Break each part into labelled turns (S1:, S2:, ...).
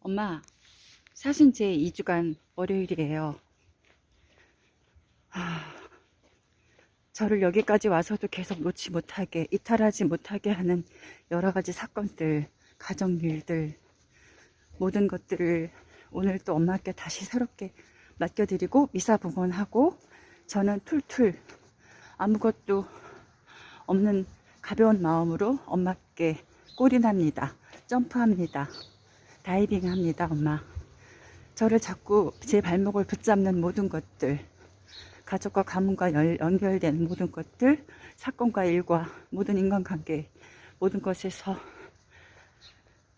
S1: 엄마, 사순제 2주간 월요일이에요. 하, 저를 여기까지 와서도 계속 놓지 못하게, 이탈하지 못하게 하는 여러 가지 사건들, 가정 일들, 모든 것들을 오늘 또 엄마께 다시 새롭게 맡겨드리고 미사 봉헌하고 저는 툴툴 아무것도 없는 가벼운 마음으로 엄마께 꼬리납니다. 점프합니다. 다이빙 합니다, 엄마. 저를 자꾸 제 발목을 붙잡는 모든 것들, 가족과 가문과 열- 연결된 모든 것들, 사건과 일과 모든 인간관계, 모든 것에서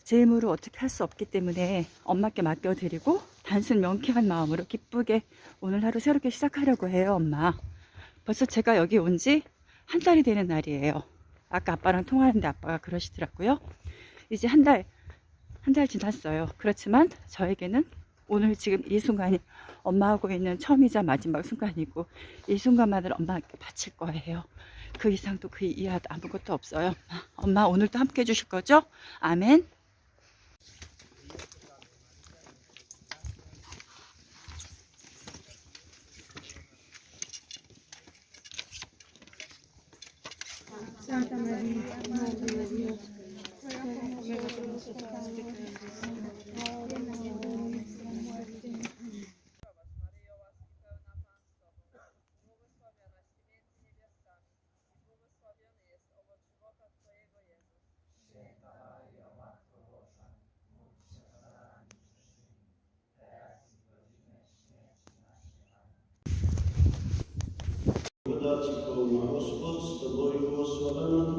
S1: 제 힘으로 어떻게 할 수 없기 때문에 엄마께 맡겨드리고 단순 명쾌한 마음으로 기쁘게 오늘 하루 새롭게 시작하려고 해요, 엄마. 벌써 제가 여기 온 지 한 달이 되는 날이에요. 아까 아빠랑 통화하는데 아빠가 그러시더라고요. 이제 한 달, 한 달 지났어요. 그렇지만 저에게는 오늘 지금 이 순간이 엄마하고 있는 처음이자 마지막 순간이고 이 순간만을 엄마께 바칠 거예요. 그 이상도 그 이하도 아무것도 없어요. 엄마 오늘도 함께 해주실 거죠? 아멘.
S2: Податься повна Господь з тобою, благословена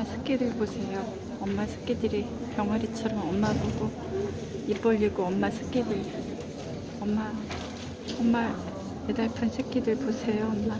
S1: 엄마 새끼들 보세요. 엄마 새끼들이 병아리처럼 엄마 보고 입 벌리고 엄마 새끼들. 엄마, 엄마 애달픈 새끼들 보세요, 엄마.